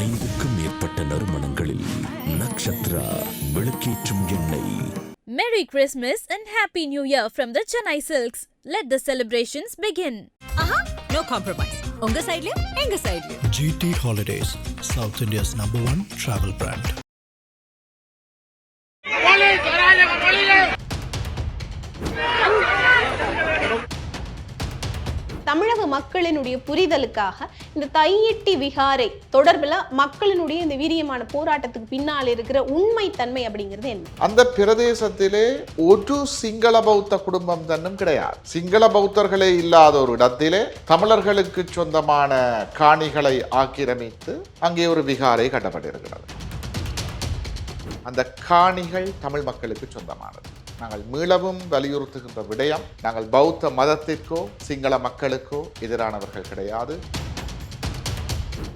ஐந்துக்கும் மேற்பட்ட நறுமணங்களில் நக்ஷத்ரா விளக்கேற்றும் எண்ணெய் Merry Christmas and Happy New Year from the Chennai Silks. Let the celebrations begin. ஆஹா நோ காம்ப்ரமைஸ் உங்க சைடுலயும் எங்க சைடுலயும் GT Holidays, South India's number one travel brand. தமிழக மக்களினுடைய புரிதலுக்காக இந்த தையிட்டி விகாரை தொடர்பில் மக்களினுடைய இந்த வீரியமான போராட்டத்துக்கு பின்னால் இருக்கிற உண்மைத்தன்மை அப்படிங்கிறது என்ன? அந்த பிரதேசத்திலே ஒரு சிங்கள பௌத்த குடும்பம் தன்னும் கிடையாது. சிங்கள பௌத்தர்களே இல்லாத ஒரு இடத்திலே தமிழர்களுக்கு சொந்தமான காணிகளை ஆக்கிரமித்து அங்கே ஒரு விகாரை கட்டப்பட்டிருக்கிறது. அந்த காணிகள் தமிழ் மக்களுக்கு சொந்தமானது. நாங்கள் மீளவும் வலியுறுத்துகின்ற விடயம் நாங்கள் பௌத்த மதத்திற்கோ சிங்கள மக்களுக்கோ எதிரானவர்கள் கிடையாது.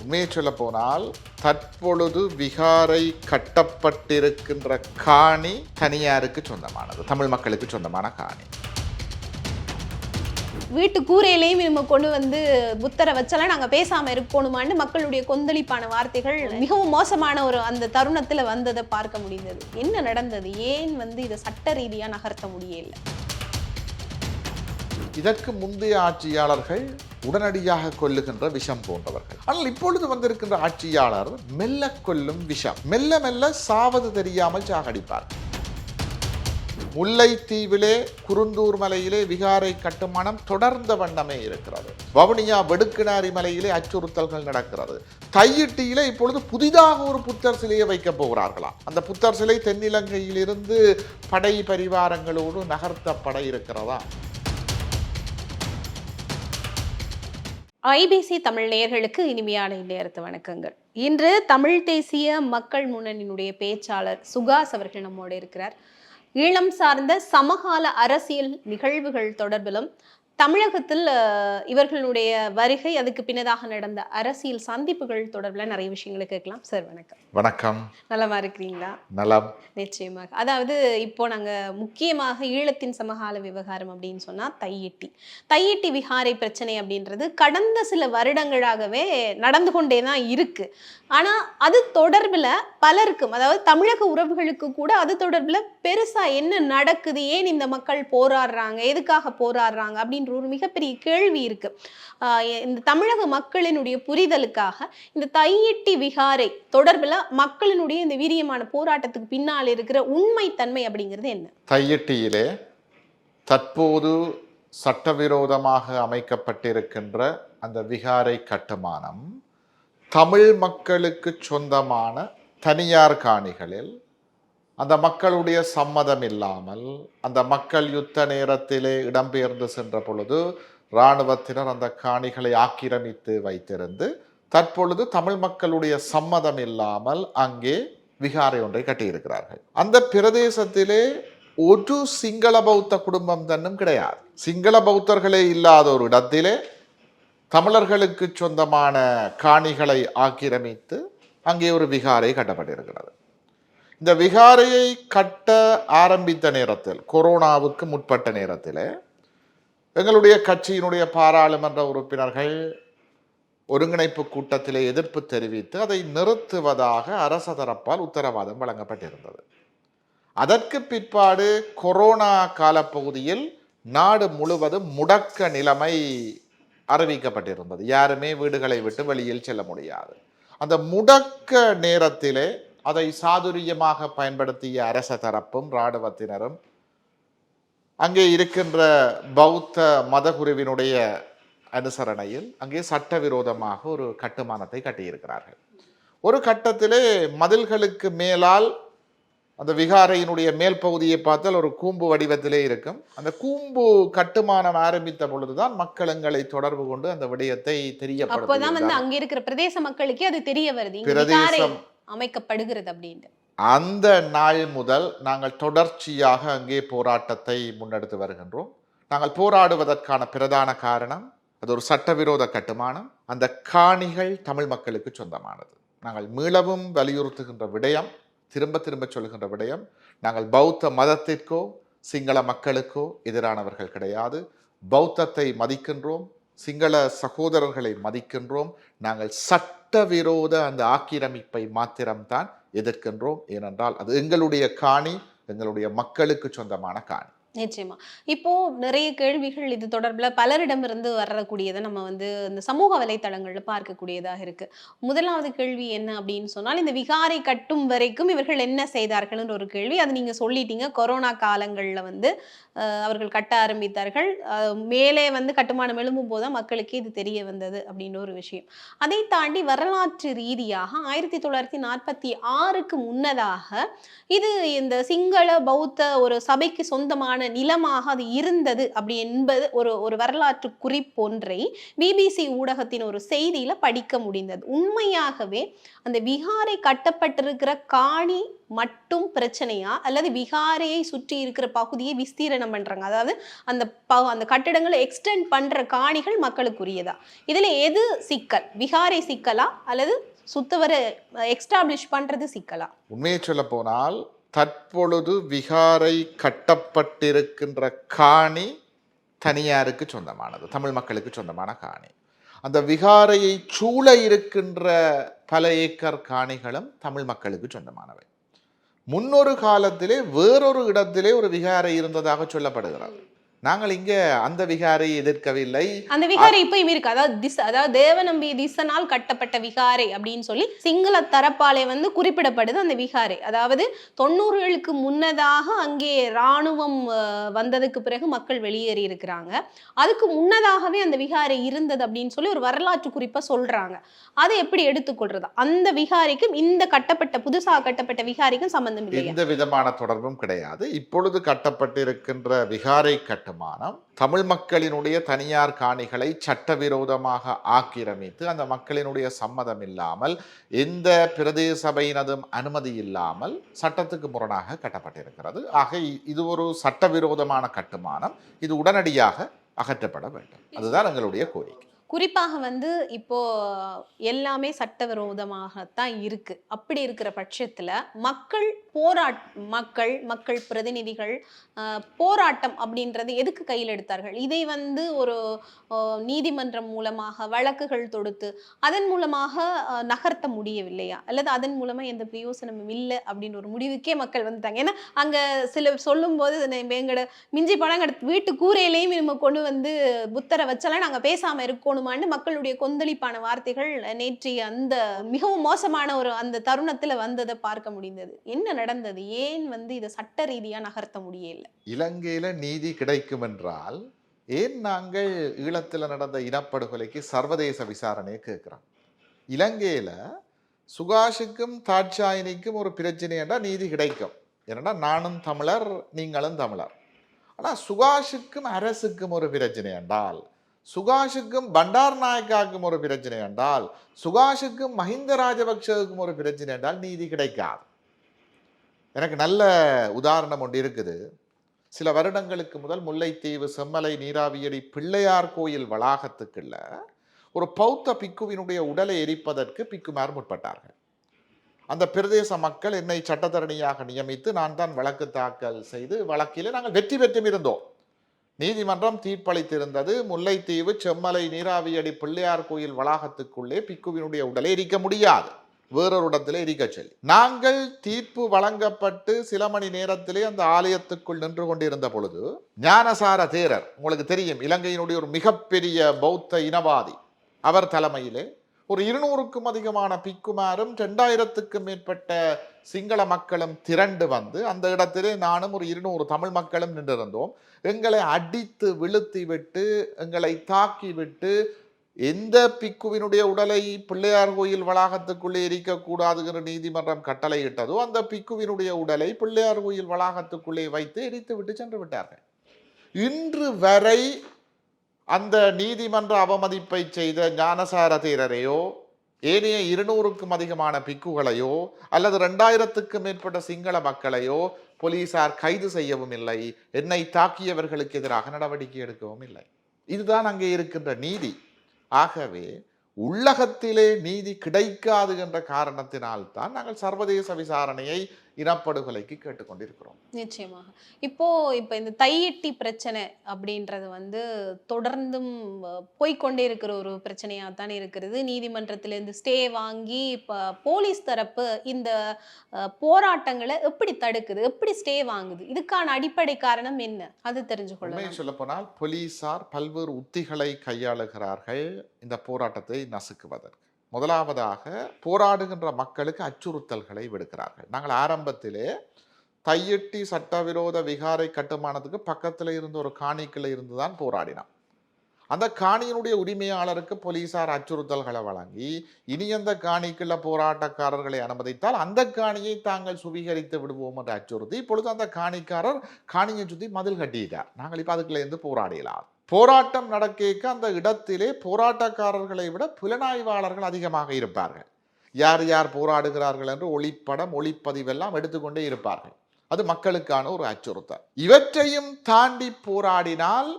உண்மையை சொல்ல போனால் தற்பொழுது விகாரை கட்டப்பட்டிருக்கின்ற காணி தனியாருக்கு சொந்தமானது தமிழ் மக்களுக்கு சொந்தமான காணி. வீட்டு கூரையிலையும் நம்ம கொண்டு வந்து புத்தரை வச்சாலும் நாங்க பேசாம இருக்கணுமான்னு மக்களுடைய கொந்தளிப்பான வார்த்தைகள் மிகவும் மோசமான ஒரு அந்த தருணத்துல வந்ததை பார்க்க முடிந்தது. என்ன நடந்தது? ஏன் வந்து இதை சட்ட ரீதியா நகர்த்த முடியல? இதற்கு முந்தைய ஆட்சியாளர்கள் உடனடியாக கொல்லுகின்ற விஷம் போன்றவர்கள். ஆனால் இப்பொழுது வந்திருக்கின்ற ஆட்சியாளர் மெல்ல கொல்லும் விஷம். மெல்ல மெல்ல சாவது தெரியாமல் சாகடிப்பார். முல்லைத்தீவிலே குருந்தூர் மலையிலே விகாரை கட்டுமானம் தொடர்ந்த வண்ணமே இருக்கிறது. வவுனியா வெடுக்கினாரி மலையிலே அச்சுறுத்தல்கள் நடக்கிறது. தையிட்டியிலே இப்பொழுது புதிதாக ஒரு புத்தர் சிலையை வைக்கப் போகிறார்களாம் அந்த புத்தர் சிலை தென்னிலங்கையிலிருந்து படை பரிவாரங்களோடு நகர்த்தப்பட இருக்கிறதா? ஐபிசி தமிழ் நேயர்களுக்கு இனிமையான இந்நேரத்து வணக்கங்கள். இன்று தமிழ் தேசிய மக்கள் முன்னணியினுடைய பேச்சாளர் சுகாஸ் அவர்கள் நம்மோடு இருக்கிறார். ஈழம் சார்ந்த சமகால அரசியல் நிகழ்வுகள் தொடர்பிலும் தமிழகத்தில் இவர்களுடைய வருகை அதுக்கு பின்னதாக நடந்த அரசியல் சந்திப்புகள் தொடர்பில் நிறைய விஷயங்களை கேட்கலாம். சார் வணக்கம். வணக்கம். நலமா இருக்கிறீங்களா? நலம். நிச்சயமாக. அதாவது இப்போ நாங்க முக்கியமாக ஈழத்தின் சமகால விவகாரம் அப்படின்னு சொன்னா தையிட்டி. தையிட்டி விகாரை பிரச்சனை அப்படின்றது கடந்த சில வருடங்களாகவே நடந்து கொண்டே தான் இருக்கு. ஆனா அது தொடர்புல பலருக்கும் அதாவது தமிழக உறவுகளுக்கு கூட அது தொடர்புல பெருசா என்ன நடக்குது ஏன் இந்த மக்கள் போராடுறாங்க எதுக்காக போராடுறாங்க அப்படின்ற ஒரு மிகப்பெரிய கேள்வி இருக்கு. இந்த தமிழக மக்களினுடைய புரிதலுக்காக இந்த தையிட்டி விகாரை தொடர்பில் மக்களினுடைய இந்த வீரியமான போராட்டத்துக்கு பின்னால் இருக்கிற உண்மைத்தன்மை அப்படிங்கிறது என்ன? தையிட்டியிலே தற்போது சட்டவிரோதமாக அமைக்கப்பட்டிருக்கின்ற அந்த விகாரை கட்டுமானம் தமிழ் மக்களுக்கு சொந்தமான தனியார் காணிகளில் அந்த மக்களுடைய சம்மதம் இல்லாமல் அந்த மக்கள் யுத்த நேரத்திலே இடம்பெயர்ந்து சென்ற பொழுது இராணுவத்தினர் அந்த காணிகளை ஆக்கிரமித்து வைத்திருந்து தற்பொழுது தமிழ் மக்களுடைய சம்மதம் இல்லாமல் அங்கே விகாரை ஒன்றை கட்டியிருக்கிறார்கள். அந்த பிரதேசத்திலே ஒரு சிங்கள பௌத்த குடும்பம் தன்னும் கிடையாது. சிங்கள பௌத்தர்களே இல்லாத ஒரு இடத்திலே தமிழர்களுக்கு சொந்தமான காணிகளை ஆக்கிரமித்து அங்கே ஒரு விகாரை கட்டப்பட்டிருக்கிறது. இந்த விகாரையை கட்ட ஆரம்பித்த நேரத்தில் கொரோனாவுக்கு முற்பட்ட நேரத்தில் எங்களுடைய கட்சியினுடைய பாராளுமன்ற உறுப்பினர்கள் ஒருங்கிணைப்பு கூட்டத்திலே எதிர்ப்பு தெரிவித்து அதை நிறுத்துவதாக அரச தரப்பால் உத்தரவாதம் வழங்கப்பட்டிருந்தது. அதற்கு பிற்பாடு கொரோனா காலப்பகுதியில் நாடு முழுவதும் முடக்க நிலைமை அறிவிக்கப்பட்டிருந்தது. யாருமே வீடுகளை விட்டு வெளியில் செல்ல முடியாது. அந்த முடக்க நேரத்திலே அதை சாதுரியமாக பயன்படுத்திய அரச தரப்பும் இராணுவத்தினரும் அங்கே இருக்கின்ற பௌத்த மதகுருவினுடைய அனுசரணையில் அங்கே சட்டவிரோதமாக ஒரு கட்டுமானத்தை கட்டியிருக்கிறார்கள். ஒரு கட்டத்திலே மதில்களுக்கு மேலால் அந்த விகாரையினுடைய மேல் பகுதியை பார்த்தால் ஒரு கூம்பு வடிவத்திலே இருக்கும். அந்த கூம்பு கட்டுமானம் ஆரம்பித்த பொழுதுதான் மக்கள் எங்களை தொடர்பு கொண்டு அந்த விடயத்தை அப்போதான் வந்து தெரியப்படுத்த அங்க இருக்கிற பிரதேச மக்களுக்கே அது தெரிய வருது. பிரதேசம் அமைக்கப்படுகிறது அப்படின்ட்டு அந்த நாள் முதல் நாங்கள் தொடர்ச்சியாக அங்கே போராட்டத்தை முன்னெடுத்து வருகின்றோம். நாங்கள் போராடுவதற்கான பிரதான காரணம் அது ஒரு சட்டவிரோத கட்டுமானம். அந்த காணிகள் தமிழ் மக்களுக்கு சொந்தமானது. நாங்கள் மீளவும் வலியுறுத்துகின்ற விடயம் திரும்ப திரும்ப சொல்கின்ற விடயம் நாங்கள் பௌத்த மதத்திற்கோ சிங்கள மக்களுக்கோ எதிரானவர்கள் கிடையாது. பௌத்தத்தை மதிக்கின்றோம் சிங்கள சகோதரர்களை மதிக்கின்றோம். நாங்கள் சட்ட சட்டவிரோத அந்த ஆக்கிரமிப்பை மாத்திரம்தான் எதிர்க்கின்றோம். ஏனென்றால் அது எங்களுடைய காணி எங்களுடைய மக்களுக்கு சொந்தமான காணி. நிச்சயமா. இப்போ நிறைய கேள்விகள் இது தொடர்பில் பலரிடமிருந்து வரக்கூடியதை நம்ம வந்து இந்த சமூக வலைத்தளங்களில் பார்க்கக்கூடியதாக இருக்கு. முதலாவது கேள்வி என்ன அப்படின்னு சொன்னால் இந்த விகாரை கட்டும் வரைக்கும் இவர்கள் என்ன செய்தார்கள்ன்ற ஒரு கேள்வி. அது நீங்க சொல்லிட்டீங்க. கொரோனா காலங்களில் வந்து அவர்கள் கட்ட ஆரம்பித்தார்கள். மேலே வந்து கட்டுமானம் எழும்பும் போது மக்களுக்கே இது தெரிய வந்தது அப்படின்ற ஒரு விஷயம். அதை தாண்டி வரலாற்று ரீதியாக ஆயிரத்தி தொள்ளாயிரத்தி நாற்பத்தி ஆறுக்கு முன்னதாக இது இந்த சிங்கள பௌத்த ஒரு சபைக்கு சொந்தமான நிலமாக அது இருந்தது அப்படி என்பது ஒரு ஒரு வரலாற்று குறிப்பொன்றை பிபிசி ஊடகத்தின் ஒரு செய்தியில படிக்க முடிந்தது. உண்மையாகவே அந்த விகாரை கட்டப்பட்டிருக்கிற காணி மட்டும் பிரச்சனையா? அல்லது விகாரையை சுற்றி இருக்கிற பகுதியை விஸ்தீரணம் பண்றாங்க? அதாவது அந்த ப- அந்த கட்டிடங்களை எக்ஸ்டெண்ட் பண்ற காணிகள் மக்களுக்குரியதா? இதுல எது சிக்கல்? விகாரை சிக்கலா? அல்லது சுத்தவரை எக்ஸ்டாப்ளிஷ் பண்றது சிக்கலா? உண்மையை சொல்ல போனால் தற்பொழுது விகாரை கட்டப்பட்டிருக்கின்ற காணி தனியாருக்கு சொந்தமானது தமிழ் மக்களுக்கு சொந்தமான காணி. அந்த விகாரையை சூழ இருக்கின்ற பல ஏக்கர் காணிகளும் தமிழ் மக்களுக்கு சொந்தமானவை. முன்னொரு காலத்திலே வேறொரு இடத்திலே ஒரு விகாரை இருந்ததாக சொல்லப்படுகிறது. நாங்கள் இங்கே அந்த விகாரையை எதிர்க்கவில்லை. அந்த விகாரை இப்பயும் இருக்கு அதாவது திஸ் அதாவது தேவநம்பி திசனால் கட்டப்பட்ட விகாரை அப்படின்னு சொல்லி சிங்கள தரப்பாலே வந்து குறிப்பிடப்படுது அந்த விகாரை. அதாவது தொண்ணூறுகளுக்கு முன்னதாக அங்கே இராணுவம் அஹ், வந்ததுக்கு பிறகு மக்கள் வெளியேறி இருக்கிறாங்க. அதுக்கு முன்னதாகவே அந்த விகாரை இருந்தது அப்படின்னு சொல்லி ஒரு வரலாற்று குறிப்பை சொல்றாங்க. அதை எப்படி எடுத்துக்கொள்றது? அந்த விகாரிக்கும் இந்த கட்டப்பட்ட புதுசாக கட்டப்பட்ட விகாரிக்கும் சம்பந்தம் இல்லையா? எந்த விதமான தொடர்பும் கிடையாது. இப்பொழுது கட்டப்பட்டிருக்கின்ற விகாரை தீர்மானம் தமிழ் மக்களினுடைய தனியார் காணிகளை சட்டவிரோதமாக ஆக்கிரமித்து அந்த மக்களினுடைய சம்மதம் இல்லாமல் எந்த பிரதேச சபையினதும் அனுமதி இல்லாமல் சட்டத்துக்கு முரணாக கட்டப்பட்டிருக்கிறது. ஆக இ- இது ஒரு சட்டவிரோதமான கட்டுமானம். இது உடனடியாக அகற்றப்பட வேண்டும். அதுதான் எங்களுடைய கோரிக்கை. குறிப்பாக வந்து இப்போ எல்லாமே சட்டவிரோதமாகத்தான் இருக்கு. அப்படி இருக்கிற பட்சத்துல மக்கள் போராட் மக்கள் மக்கள் பிரதிநிதிகள் போராட்டம் அப்படின்றது எதுக்கு கையில் எடுத்தார்கள்? இதை வந்து ஒரு நீதிமன்றம் மூலமாக வழக்குகள் தொடுத்து அதன் மூலமாக நகர்த்த முடியவில்லையா? அல்லது அதன் மூலமா எந்த பிரயோசனமும் இல்லை அப்படின்னு ஒரு முடிவுக்கே மக்கள் வந்துட்டாங்க. ஏன்னா அங்க சிலர் சொல்லும்போது எங்களோட மிஞ்சி பணம் வீட்டு கூரையிலையும் நம்ம கொண்டு வந்து புத்தரை வச்சாலும் நாங்க பேசாம மக்களுடைய கொந்தளிப்பான வார்த்தைகள் நேற்றைய அந்த மிகவும் மோசமான ஒரு அந்த தருணத்துல வந்ததை பார்க்க முடிந்தது. என்ன நடந்தது? ஏன் வந்து இதை சட்ட ரீதியா நகர்த்த முடியல? இலங்கையில நீதி கிடைக்கும் என்றால் ஏன் நாங்கள் ஈழத்தில் நடந்த இனப்படுகொலைக்கு சர்வதேச விசாரணையை கேட்குறோம்? இலங்கையில் சுகாஷுக்கும் தாட்சாயினிக்கும் ஒரு பிரச்சனை என்றால் நீதி கிடைக்கும். ஏன்னா நானும் தமிழர் நீங்களும் தமிழர். ஆனால் சுகாஷுக்கும் அரசுக்கும் ஒரு பிரச்சனை என்றால் சுகாஷுக்கும் பண்டார் நாயக்காவுக்கும் ஒரு பிரச்சனை என்றால் சுகாஷுக்கும் மஹிந்த ராஜபக்சவுக்கும் ஒரு பிரச்சனை என்றால் நீதி கிடைக்காது. எனக்கு நல்ல உதாரணம் ஒன்று இருக்குது. சில வருடங்களுக்கு முதல் முல்லைத்தீவு செம்மலை நீராவியடி பிள்ளையார் கோயில் வளாகத்துக்குள்ள ஒரு பௌத்த பிக்குவினுடைய உடலை எரிப்பதற்கு பிக்குமார் முற்பட்டார்கள். அந்த பிரதேச மக்கள் என்னை சட்டத்தரணியாக நியமித்து நான் தான் வழக்கு தாக்கல் செய்து வழக்கிலே நாங்கள் வெற்றி பெற்றும் இருந்தோம். நீதிமன்றம் தீர்ப்பளித்திருந்தது. முல்லைத்தீவு செம்மலை நீராவியடி பிள்ளையார் கோயில் வளாகத்துக்குள்ளே பிக்குவினுடைய உடலை எரிக்க முடியாது. வேறொரு இடத்திலே எரிக்க சொல்லி. நாங்கள் தீர்ப்பு வழங்கப்பட்டு சில மணி நேரத்திலே அந்த ஆலயத்துக்குள் நின்று கொண்டிருந்த பொழுது ஞானசார தேரர் உங்களுக்கு தெரியும் இலங்கையினுடைய ஒரு மிகப்பெரிய பௌத்த இனவாதி அவர் தலைமையிலே ஒரு இருநூறுக்கும் அதிகமான பிக்குமாரும் ரெண்டாயிரத்துக்கும் மேற்பட்ட சிங்கள மக்களும் திரண்டு வந்து அந்த இடத்திலே நானும் ஒரு இருநூறு தமிழ் மக்களும் நின்றிருந்தோம். எங்களை அடித்து விழுத்தி விட்டு எங்களை தாக்கி விட்டு எந்த பிக்குவினுடைய உடலை பிள்ளையார் கோயில் வளாகத்துக்குள்ளே எரிக்கக்கூடாது என்று நீதிமன்றம் கட்டளையிட்டதோ அந்த பிக்குவினுடைய உடலை பிள்ளையார் கோயில் வளாகத்துக்குள்ளே வைத்து எரித்து விட்டு சென்று விட்டார்கள். இன்று வரை அந்த நீதிமன்ற அவமதிப்பை செய்த ஞானசார தீரரையோ ஏனைய இருநூறுக்கும் அதிகமான பிக்குகளையோ அல்லது ரெண்டாயிரத்துக்கும் மேற்பட்ட சிங்கள மக்களையோ போலீசார் கைது செய்யவும் இல்லை. என்னை தாக்கியவர்களுக்கு எதிராக நடவடிக்கை எடுக்கவும் இல்லை. இதுதான் அங்கே இருக்கின்ற நீதி. ஆகவே உள்ளகத்திலே நீதி கிடைக்காது என்ற காரணத்தினால்தான் நாங்கள் சர்வதேச விசாரணையை இனப்படுகொலைக்கு கேட்டுக்கொண்டிருக்கிறோம். நிச்சயமாக. இப்போ இப்போ இந்த தையெட்டி பிரச்சனை அப்படின்றது வந்து தொடர்ந்தும் அஹ், போய்க்கொண்டே இருக்கிற ஒரு பிரச்சனையாக தான் இருக்கிறது. நீதிமன்றத்திலேருந்து ஸ்டே வாங்கி இப்போ போலீஸ் தரப்பு இந்த போராட்டங்களை எப்படி தடுக்குது? எப்படி ஸ்டே வாங்குது? இதுக்கான அடிப்படை காரணம் என்ன? அது தெரிஞ்சு உண்மையை கொள்ளலாம். சொல்ல போனால் போலீசார் பல்வேறு உத்திகளை கையாளுகிறார்கள் இந்த போராட்டத்தை நசுக்குவதற்கு. முதலாவதாக போராடுகின்ற மக்களுக்கு அச்சுறுத்தல்களை விடுக்கிறார்கள். நாங்கள் ஆரம்பத்திலே தையிட்டி சட்டவிரோத விகாரை கட்டுமானத்துக்கு பக்கத்தில் இருந்த ஒரு காணிக்கில் இருந்து தான் போராடினோம். அந்த காணியினுடைய உரிமையாளருக்கு போலீசார் அச்சுறுத்தல்களை வழங்கி இனி அந்த காணிக்குள்ள போராட்டக்காரர்களை அனுமதித்தால் அந்த காணியை தாங்கள் சுவீகரித்து விடுவோம் என்று அச்சுறுத்தி இப்பொழுது அந்த காணிக்காரர் காணியை சுற்றி மதில் கட்டிட்டார். நாங்கள் இப்போ அதுக்குள்ளேருந்து இருந்து போராட்டம் நடக்க அந்த இடத்திலே போராட்டக்காரர்களை விட புலனாய்வாளர்கள் அதிகமாக இருப்பார்கள். யார் யார் போராடுகிறார்கள் என்று ஒளிப்படம் ஒளிப்பதிவெல்லாம் எடுத்துக்கொண்டே இருப்பார்கள். அது மக்களுக்கான ஒரு அச்சுறுத்தல். இவற்றையும் தாண்டி போராடினால்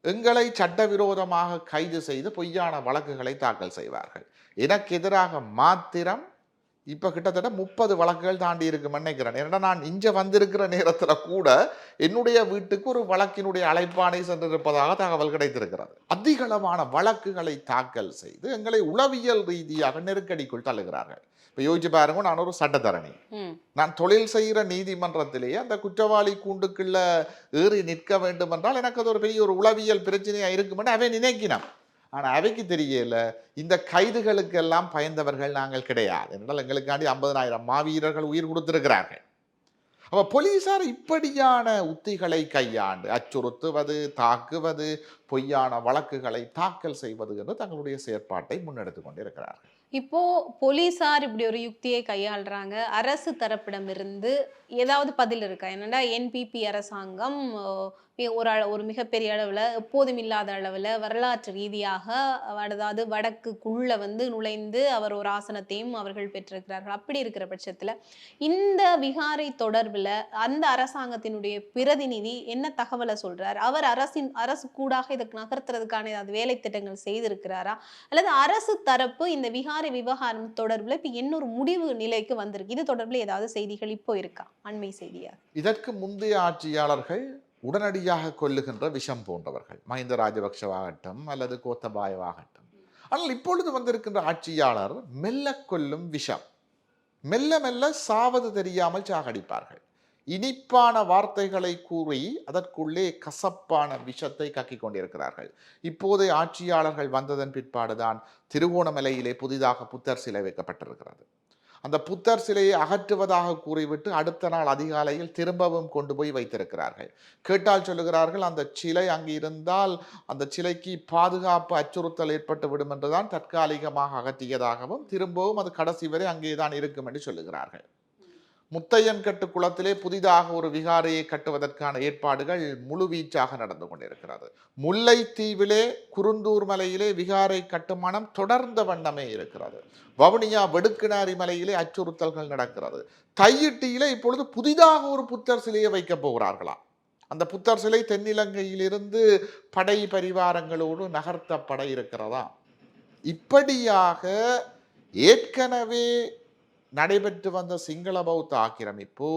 எங்களை சட்டவிரோதமாக கைது செய்து பொய்யான வழக்குகளை தாக்கல் செய்வார்கள். எனக்கு எதிராக மாத்திரம் இப்போ கிட்டத்தட்ட முப்பது வழக்குகள் தாண்டி இருக்குமென்னு நினைக்கிறேன் ஏன்னா நான் இங்கே வந்திருக்கிற நேரத்தில் கூட என்னுடைய வீட்டுக்கு ஒரு வழக்கினுடைய அழைப்பானை சென்றிருப்பதாக தகவல் கிடைத்திருக்கிறது. அதிகளவான வழக்குகளை தாக்கல் செய்து எங்களை உளவியல் ரீதியாக நெருக்கடிக்குள் தள்ளுகிறார்கள். இப்போ யோசிச்சு பாருங்க நான் ஒரு சட்டத்தரணி. நான் தொழில் செய்கிற நீதிமன்றத்திலேயே அந்த குற்றவாளி கூண்டுக்குள்ள ஏறி நிற்க வேண்டும் என்றால் எனக்கு அது ஒரு பெரிய ஒரு உளவியல் பிரச்சனையாக இருக்குமென்னு அவன் நினைக்கினான் ஆனால் அவைக்கு தெரியல இந்த கைதுகளுக்கெல்லாம் பயந்தவர்கள் நாங்கள் கிடையாது. என்றால் எங்களுக்காண்டி ஐம்பதனாயிரம் மாவீரர்கள் உயிர் கொடுத்திருக்கிறார்கள். அப்போ போலீஸார் இப்படியான உத்திகளை கையாண்டு அச்சுறுத்துவது தாக்குவது பொய்யான வழக்குகளை தாக்கல் செய்வது என்று தங்களுடைய செயற்பாட்டை முன்னெடுத்து கொண்டிருக்கிறார்கள். இப்போ போலீசார் இப்படி ஒரு யுக்தியை கையாளுறாங்க. அரசு தரப்பிடமிருந்து ஏதாவது பதில் இருக்கா? என்னடா என்பிபி அரசாங்கம் ஒரு ஒரு மிகப்பெரிய அளவில் எப்போதும் இல்லாத அளவில் வரலாற்று ரீதியாக அதாவது வடக்குக்குள்ளே வந்து நுழைந்து அவர் ஒரு ஆசனத்தையும் அவர்கள் பெற்றிருக்கிறார்கள். அப்படி இருக்கிற பட்சத்தில் இந்த விகாரை தொடர்பில் அந்த அரசாங்கத்தினுடைய பிரதிநிதி என்ன தகவலை சொல்கிறார் அவர் அரசின் அரசு கூடாக இதுக்கு நகர்த்துறதுக்கான ஏதாவது வேலை திட்டங்கள் செய்திருக்கிறாரா? அல்லது அரசு தரப்பு இந்த விகாரை விவகாரம் தொடர்பில் இப்போ இன்னொரு முடிவு நிலைக்கு வந்திருக்கு? இது தொடர்பில் ஏதாவது செய்திகள் இப்போ இருக்கா? அண்மை செய்தியா இதற்கு முந்தைய ஆட்சியாளர்கள் உடனடியாக கொல்லுகின்ற விஷம் போன்றவர்கள். மஹிந்த ராஜபக்ஷவாகட்டும் அல்லது கோத்தபாயவாகட்டும். ஆனால் இப்பொழுது வந்திருக்கின்ற ஆட்சியாளர் மெல்ல கொல்லும் விஷம். மெல்ல மெல்ல சாவது தெரியாமல் சாகடிப்பார்கள். இனிப்பான வார்த்தைகளை கூறி அதற்குள்ளே கசப்பான விஷத்தை கக்கிக் கொண்டிருக்கிறார்கள். இப்போதைய ஆட்சியாளர்கள் வந்ததன் பிற்பாடுதான் திருகோணமலையிலே புதிதாக புத்தர் சிலை வைக்கப்பட்டிருக்கிறது. அந்த புத்தர் சிலையை அகற்றுவதாக கூறிவிட்டு அடுத்த நாள் அதிகாலையில் திரும்பவும் கொண்டு போய் வைத்திருக்கிறார்கள். கேட்டால் சொல்லுகிறார்கள் அந்த சிலை அங்கு இருந்தால் அந்த சிலைக்கு பாதுகாப்பு அச்சுறுத்தல் ஏற்பட்டு விடும் என்றுதான் தற்காலிகமாக அகற்றியதாகவும் திரும்பவும் அது கடைசி வரை அங்கேதான் இருக்கும் என்று சொல்லுகிறார்கள். முத்தையன் கட்டு குளத்திலே புதிதாக ஒரு விகாரையை கட்டுவதற்கான ஏற்பாடுகள் முழுவீச்சாக நடந்து கொண்டிருக்கிறது. முல்லைத்தீவிலே குருந்தூர் மலையிலே விகாரை கட்டுமானம் தொடர்ந்த வண்ணமே இருக்கிறது. வவுனியா வெடுக்கினாரி மலையிலே அச்சுறுத்தல்கள் நடக்கிறது. தையிட்டியிலே இப்பொழுது புதிதாக ஒரு புத்தர் சிலையை வைக்கப் போகிறார்களாம் அந்த புத்தர் சிலை தென்னிலங்கையிலிருந்து படை பரிவாரங்களோடு நகர்த்தப்பட இருக்கிறதா? இப்படியாக ஏற்கனவே நடைபெற்று வந்த சிங்கள பௌத்த ஆக்கிரமிப்பு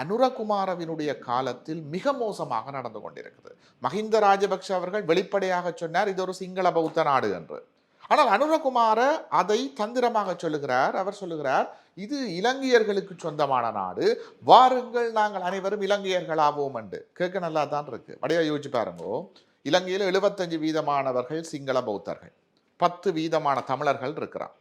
அனுரகுமாரவினுடைய காலத்தில் மிக மோசமாக நடந்து கொண்டிருக்கிறது. மஹிந்த ராஜபக்ஷ அவர்கள் வெளிப்படையாக சொன்னார் இது ஒரு சிங்கள பௌத்த நாடு என்று. ஆனால் அனுரகுமார அதை தந்திரமாக சொல்லுகிறார். அவர் சொல்லுகிறார் இது இலங்கையர்களுக்கு சொந்தமான நாடு. வாருங்கள் நாங்கள் அனைவரும் இலங்கையர்களாவோம் என்று. கேட்க நல்லா தான் இருக்கு. அப்படியே யோசிச்சு பாருங்கோ. இலங்கையில் எழுபத்தஞ்சு வீதமானவர்கள் சிங்கள பௌத்தர்கள் பத்து வீதமான தமிழர்கள் இருக்கிறான்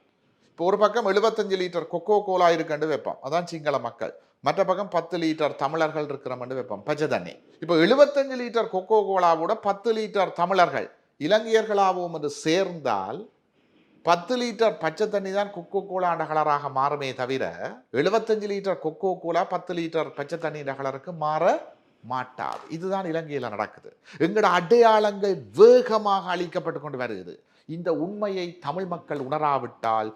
இப்போ ஒரு பக்கம் எழுபத்தஞ்சு லிட்டர் கொக்கோ கோலா இருக்குன்னு வைப்போம். அதான் சிங்கள மக்கள். மற்ற பக்கம் பத்து லிட்டர் தமிழர்கள் இருக்கிறோம்னு வைப்போம். பச்சை தண்ணி இப்போ எழுபத்தஞ்சு லிட்டர் கொக்கோ கோலாவோட பத்து லிட்டர் தமிழர்கள். இலங்கையர்களாகவும் என்று சேர்ந்தால் பத்து லிட்டர் பச்சை தண்ணி தான் கொக்கோ கோலா கலராக மாறுமே தவிர எழுபத்தஞ்சு லிட்டர் கொக்கோ கோலா பத்து லிட்டர் பச்சை தண்ணி கலருக்கு மாற மாட்டாது. இதுதான் இலங்கையில் நடக்குது. எங்களோட அடையாளங்கள் வேகமாக அழிக்கப்பட்டு கொண்டு வருகிறது. இந்த உண்மையை தமிழ் மக்கள் உணராவிட்டால்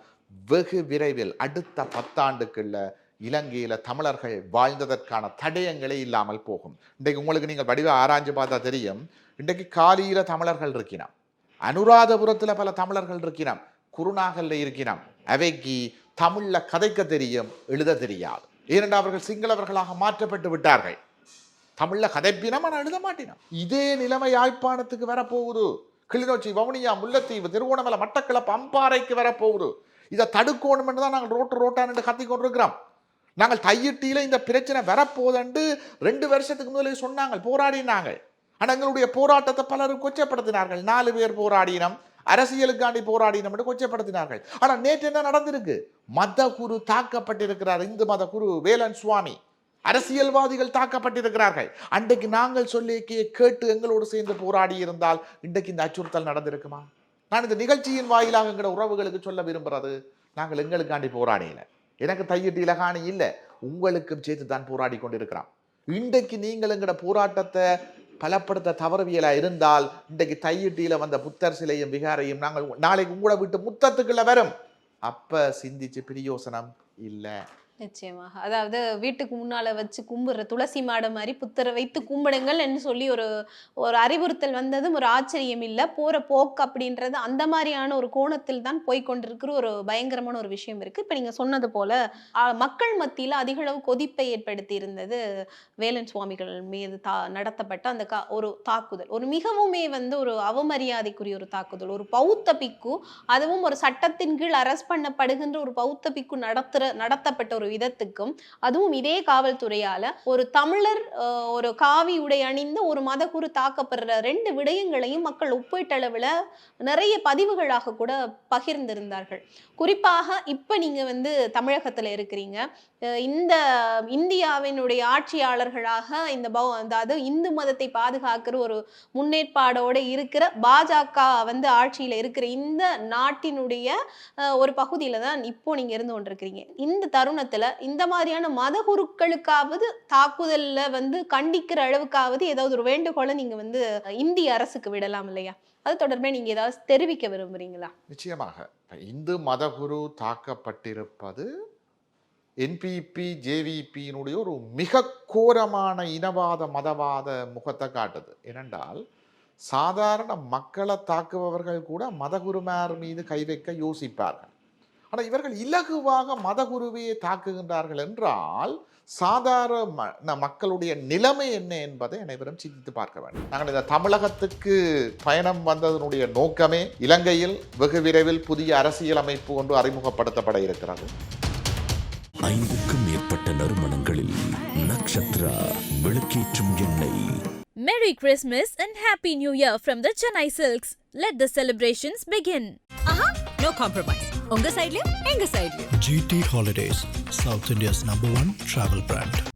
வெகு விரைவில் அடுத்த பத்தாண்டுக்குள்ள இலங்கையில் தமிழர்கள் வாழ்ந்ததற்கான தடயங்களே இல்லாமல் போகும். இன்றைக்கு உங்களுக்கு நீங்கள் வடிவ ஆராய்ஞ்சு பார்த்தா தெரியும். இன்றைக்கு காலியில தமிழர்கள் இருக்கினாம். அனுராதபுரத்தில் பல தமிழர்கள் இருக்கினாம். குருநாகல்ல இருக்கினாம். அவைக்கு தமிழில் கதைக்க தெரியும் எழுத தெரியாது. ஏனென்றால் அவர்கள் சிங்களவர்களாக மாற்றப்பட்டு விட்டார்கள். தமிழில் கதைப்பினம் ஆனால் எழுத மாட்டினோம். இதே நிலைமை யாழ்ப்பாணத்துக்கு வரப்போகுது. கிளிநொச்சி வவுனியா முல்லைத்தீவு திருவோணமலை மட்டக்களப்பு அம்பாறைக்கு வரப்போகுது. இதை தடுக்கணும் தான் நாங்கள் ரோட்டு ரோட்டான்னு கத்தி கொண்டிருக்கிறோம். நாங்கள் தையிட்டியில் இந்த பிரச்சனை வரப்போதண்டு ரெண்டு வருஷத்துக்கு முதலே சொன்னாங்க போராடினாங்க ஆனால் எங்களுடைய போராட்டத்தை பலரும் கொச்சப்படுத்தினார்கள். நாலு பேர் போராடினம் அரசியலுக்காண்டி போராடினம் என்று கொச்சப்படுத்தினார்கள். ஆனால் நேற்று என்ன நடந்திருக்கு? மத குரு தாக்கப்பட்டிருக்கிறார் இந்து மத குரு வேலன் சுவாமி. அரசியல்வாதிகள் தாக்கப்பட்டிருக்கிறார்கள். அன்றைக்கு நாங்கள் சொல்லிக்கே கேட்டு எங்களோடு சேர்ந்து போராடி இருந்தால் இன்றைக்கு இந்த அச்சுறுத்தல் நடந்திருக்குமா? நான் இந்த நிகழ்ச்சியின் வாயிலாக எங்களோட உறவுகளுக்கு சொல்ல விரும்புறது நாங்கள் எங்களுக்காண்டி போராடியில எனக்கு தையிட்டு இலகாணி இல்லை. உங்களுக்கும் சேர்த்து தான் போராடி கொண்டிருக்கிறோம் இன்றைக்கு நீங்கள் எங்களோட போராட்டத்தை பலப்படுத்த தவறவியலா இருந்தால் இன்றைக்கு தையிட்டியில வந்த புத்தர் சிலையும் விகாரையும் நாங்கள் நாளைக்கு உங்களை விட்டு முத்தத்துக்குள்ள வரும். அப்ப சிந்திச்சு பிரியோசனம் இல்லை. நிச்சயமாக. அதாவது வீட்டுக்கு முன்னால வச்சு கும்பிடுற துளசி மாட மாதிரி புத்தரை வைத்து கும்பிடுங்கள் என்று சொல்லி ஒரு ஒரு அறிவுறுத்தல் வந்ததும் ஒரு ஆச்சரியம் இல்லை. போற போக்கு அப்படின்றது அந்த மாதிரியான ஒரு கோணத்தில் தான் போய் கொண்டிருக்கிற ஒரு பயங்கரமான ஒரு விஷயம் இருக்கு. இப்ப நீங்க சொன்னது போல மக்கள் மத்தியில் அதிக அளவு கொதிப்பை ஏற்படுத்தி இருந்தது வேலன் சுவாமிகள் மீது தா நடத்தப்பட்ட அந்த கா ஒரு தாக்குதல். ஒரு மிகவுமே வந்து ஒரு அவமரியாதைக்குரிய ஒரு தாக்குதல். ஒரு பௌத்த பிக்கு அதுவும் ஒரு சட்டத்தின் கீழ் அரஸ்ட் பண்ணப்படுகின்ற ஒரு பௌத்த பிக்கு நடத்துற நடத்தப்பட்ட ஒரு விதத்துக்கும் அதுவும் இதே காவல்துறையால ஒரு தமிழர் ஒரு காவி உடை அணிந்த ஒரு மதகுரு தாக்கப்படுற ரெண்டு விடயங்களையும் மக்கள் ஒப்பீட்டளவில் நிறைய பதிவுகளாக கூட பகிர்ந்திருந்தார்கள். குறிப்பாக இப்ப நீங்க வந்து தமிழகத்துல இருக்கிறீங்க. இந்த இந்தியாவினுடைய ஆட்சியாளர்களாக இந்த பௌ அதாவது இந்து மதத்தை பாதுகாக்கிற ஒரு முன்னேற்பாடோட இருக்கிற பாஜக வந்து ஆட்சியில இருக்கிற இந்த நாட்டினுடைய ஒரு பகுதியில் தான் இப்போ நீங்க இருந்து கொண்டிருக்கிறீங்க. இந்த தருணத்தில் இந்த மாதிரியான மத குருக்களுக்காவது தாக்குதல்ல வந்து கண்டிக்கிற அளவுக்காவது ஏதாவது ஒரு வேண்டுகோளை நீங்க வந்து இந்திய அரசுக்கு விடலாம் இல்லையா? அது தொடர்பே நீங்க ஏதாவது தெரிவிக்க விரும்புறீங்களா? நிச்சயமாக. இந்து மதகுரு தாக்கப்பட்டிருப்பது என்பிபி ஜேவிபியினுடைய ஒரு மிக கோரமான இனவாத மதவாத முகத்தை காட்டுது. ஏனென்றால் சாதாரண மக்களை தாக்குபவர்கள் கூட மதகுருமார் மீது கை வைக்க யோசிப்பார்கள். ஆனால் இவர்கள் இலகுவாக மதகுருவையே தாக்குகின்றார்கள் என்றால் சாதாரண மக்களுடைய நிலைமை என்ன என்பதை அனைவரும் சிந்தித்து பார்க்க வேண்டும் நாங்கள் இந்த தமிழகத்துக்கு பயணம் வந்ததனுடைய நோக்கமே இலங்கையில் வெகு விரைவில் புதிய அரசியல் அமைப்பு ஒன்று அறிமுகப்படுத்தப்பட இருக்கிறது ஐந்துக்கும் மேற்பட்ட நறுமணங்களில் நக்ஷத்ரா விளக்கேற்றும் எண்ணெய் Merry Christmas and Happy New Year from the Chennai Silks. Let the celebrations begin. Compromise உங்க சைடுலயும் எங்க சைடுலயும் GT Holidays, South India's number one travel brand.